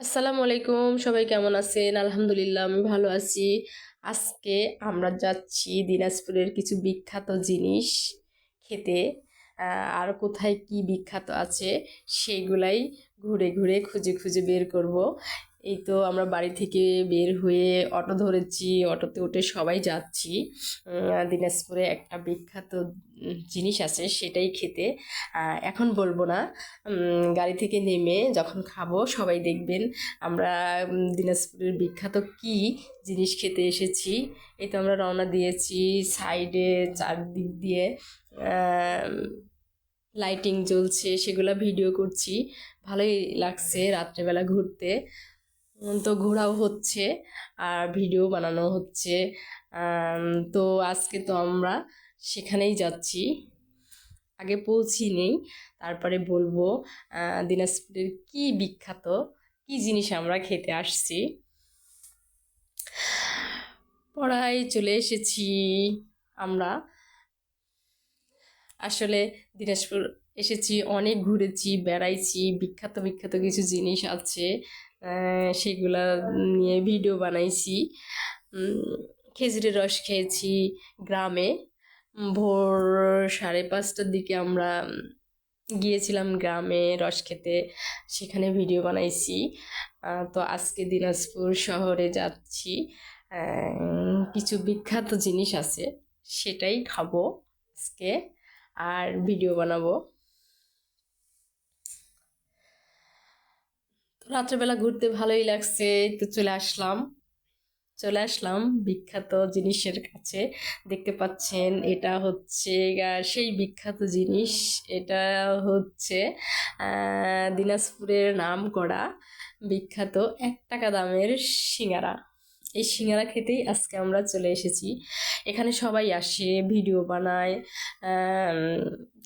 আসসালামু আলাইকুম, সবাই কেমন আছেন? আলহামদুলিল্লাহ, আমি ভালো আছি। আজকে আমরা যাচ্ছি দিনাজপুরের কিছু বিখ্যাত জিনিস খেতে। আর কোথায় কি বিখ্যাত আছে সেগুলাই ঘুরে ঘুরে খুঁজে খুঁজে বের করব। এই তো আমরা বাড়ি থেকে বের হয়ে অটো ধরেছি, অটোতে উঠে সবাই যাচ্ছি। দিনাজপুরে একটা বিখ্যাত জিনিস আছে, সেটাই খেতে। এখন বলব না গাড়ি থেকে নেমে যখন খাব, সবাই দেখবেন আমরা দিনাজপুরের বিখ্যাত কি জিনিস খেতে এসেছি। এই তো আমরা রওনা দিয়েছি সাইডে, চারদিক দিয়ে লাইটিং জ্বলছে, সেগুলো ভিডিও করছি। ভালোই লাগছে রাত্রেবেলা ঘুরতে। তো ঘোরাও হচ্ছে আর ভিডিও বানানো হচ্ছে। তো আজকে তো আমরা সেখানেই যাচ্ছি। আগে পৌঁছি নেই তারপরে বলব দিনাজপুরের কি বিখ্যাত, কি জিনিস আমরা খেতে আসছি। পড়ায় চলে এসেছি আমরা। আসলে দিনাজপুর এসেছি, অনেক ঘুরেছি, বেড়াইছি, বিখ্যাত বিখ্যাত কিছু জিনিস আছে সেগুলা নিয়ে ভিডিও বানাইছি। খেজুরের রস খেয়েছি গ্রামে। ভোর সাড়ে পাঁচটার দিকে আমরা গিয়েছিলাম গ্রামে রস খেতে, সেখানে ভিডিও বানাইছি। তো আজকে দিনাজপুর শহরে যাচ্ছি। কিছু বিখ্যাত জিনিস আছে, সেটাই খাব আজকে, আর ভিডিও বানাবো। রাত্রেবেলা ঘুরতে ভালোই লাগছে, তো চলে আসলাম। চলে আসলাম বিখ্যাত জিনিসের কাছে। দেখতে পাচ্ছেন, এটা হচ্ছে সেই বিখ্যাত জিনিস। এটা হচ্ছে দিনাজপুরের নাম করা বিখ্যাত এক টাকা দামের সিঙ্গারা। এই সিঙ্গারা খেতেই আজকে আমরা চলে এসেছি। এখানে সবাই আসে, ভিডিও বানায়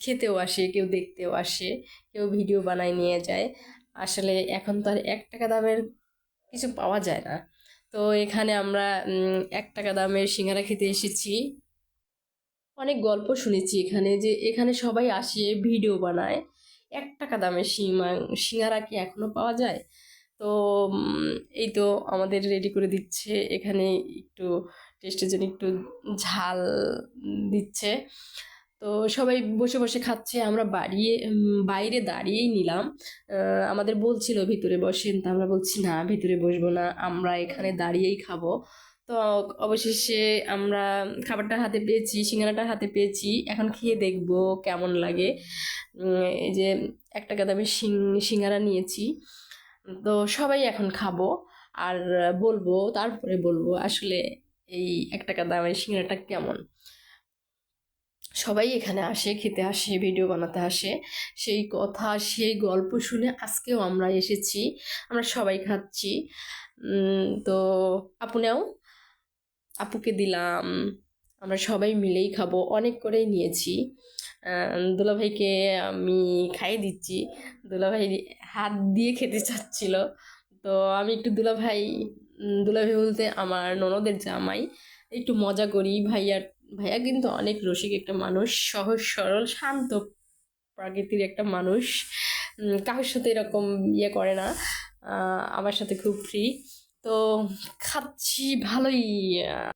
খেতেও আসে, কেউ দেখতেও আসে, কেউ ভিডিও বানায় নিয়ে যায়। আসলে এখন তো আর এক টাকা দামের কিছু পাওয়া যায় না। তো এখানে আমরা এক টাকা দামের সিঙ্গারা খেতে এসেছি। অনেক গল্প শুনেছি এখানে যে এখানে সবাই আসে, ভিডিও বানায়। এক টাকা দামের সিমা, সিঙ্গারা কি এখনও পাওয়া যায়? তো এই তো আমাদের রেডি করে দিচ্ছে। এখানে একটু টেস্টের জন্য একটু ঝাল দিচ্ছে। তো সবাই বসে বসে খাচ্ছে, আমরা বাড়িয়ে বাইরে দাঁড়িয়েই নিলাম। আমাদের বলছিল ভিতরে বসেন, তা আমরা বলছি, না, ভিতরে বসবো না, আমরা এখানে দাঁড়িয়েই খাব। তো অবশেষে আমরা খাবারটা হাতে পেয়েছি, সিঙ্গারাটা হাতে পেয়েছি, এখন খেয়ে দেখব কেমন লাগে। এই যে এক টাকা দামের সিং, সিঙ্গারা নিয়েছি, তো সবাই এখন খাব, আর বলব, তারপরে বলব আসলে এই এক টাকা দামের সিঙ্গারাটা কেমন। সবাই এখানে আসে, খেতে আসে ভিডিও বানাতে আসে। সেই কথা, সেই গল্প শুনে আজকেও আমরা এসেছি। আমরা সবাই খাচ্ছি। তো আপুনেও, আপুকে দিলাম। আমরা সবাই মিলেই খাব। অনেক করেই নিয়েছি। দুলাভাইকে আমি খাইয়ে দিচ্ছি। দুলাভাই হাত দিয়ে খেতে চাচ্ছিল। তো আমি একটু দুলাভাই দুলাভাই বলতে আমার ননদের জামাই। একটু মজা করি ভাইয়ার ভাইয়া কিন্তু অনেক রসিক একটা মানুষ, সহজ, সরল, শান্ত প্রকৃতির একটা মানুষ। কারোর সাথে এরকম ইয়ে করে না। আমার সাথে খুব ফ্রি তো খাচ্ছি ভালোই।